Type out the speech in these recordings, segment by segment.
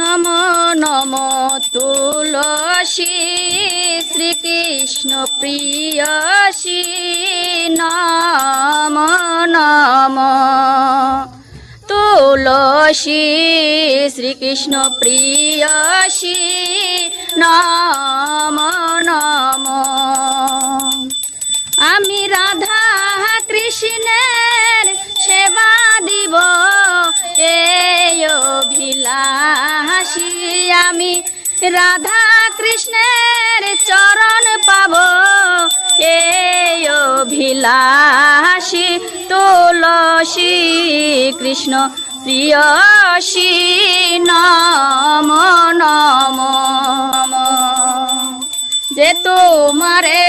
নম নম তুলসী শ্রীকৃষ্ণ প্রিয়সী, নম নম তুলসী শ্রীকৃষ্ণ প্রিয়সী, নম নম। আমি রাধা কৃষ্ণের আমি রাধা কৃষ্ণের চরণ পাব। এই অভিলাষী তুলসী কৃষ্ণ প্রিয়সী নম নম। যে তোমারে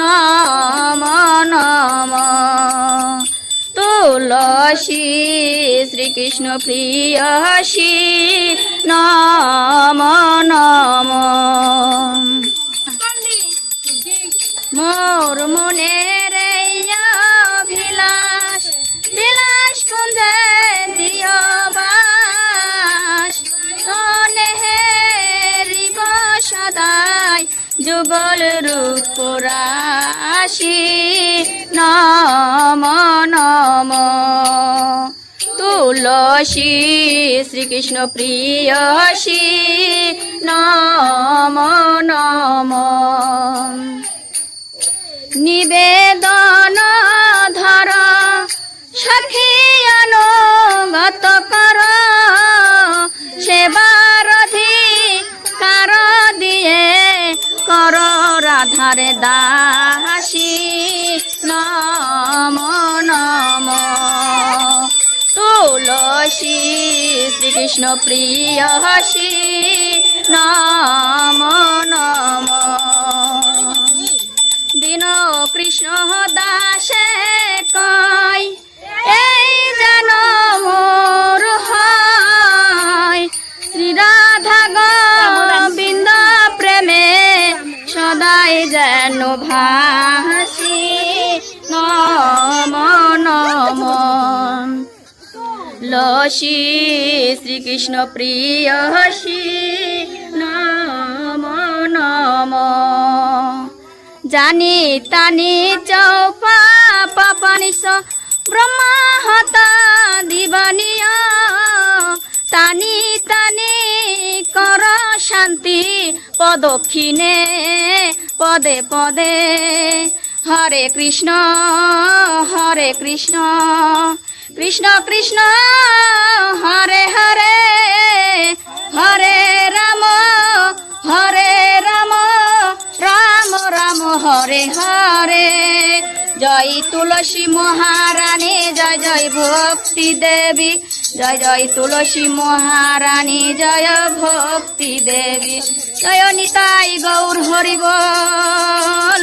নম নম তুলসী শ্রীকৃষ্ণ প্রিয়সী নম নম মোর অভিলাষ বিলাস যুগল রূপ রাশি নম নম। তুলসী শ্রীকৃষ্ণ প্রিয়সী। শ্রীকৃষ্ণ প্রিয়সী নম লসী শ্রীকৃষ্ণ প্রিয়সী, নম নম। জানি তানি চৌপা পাপানিস ব্রহ্মা হতা দিবানিয়া। তানি তানি কর শান্তি, পদক্ষিণে পদে পদে। হরে কৃষ্ণ হরে কৃষ্ণ। কৃষ্ণ কৃষ্ণ, হরে হরে হরে রাম হরে রাম রাম রাম, হরে হরে। জয় তুলসী মহারানী, জয় জয় ভক্তি দেবী। জয় জয় তুলসী মহারানী, জয় ভক্তি দেবী। জয় নিতাই গৌর, হরি বল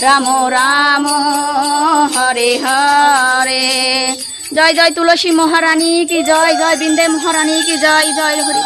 রাম রাম, হরে হরে। জয় জয় তুলসী মহারানী কি জয় জয় বৃন্দে মহারানী কি জয় জয় হরি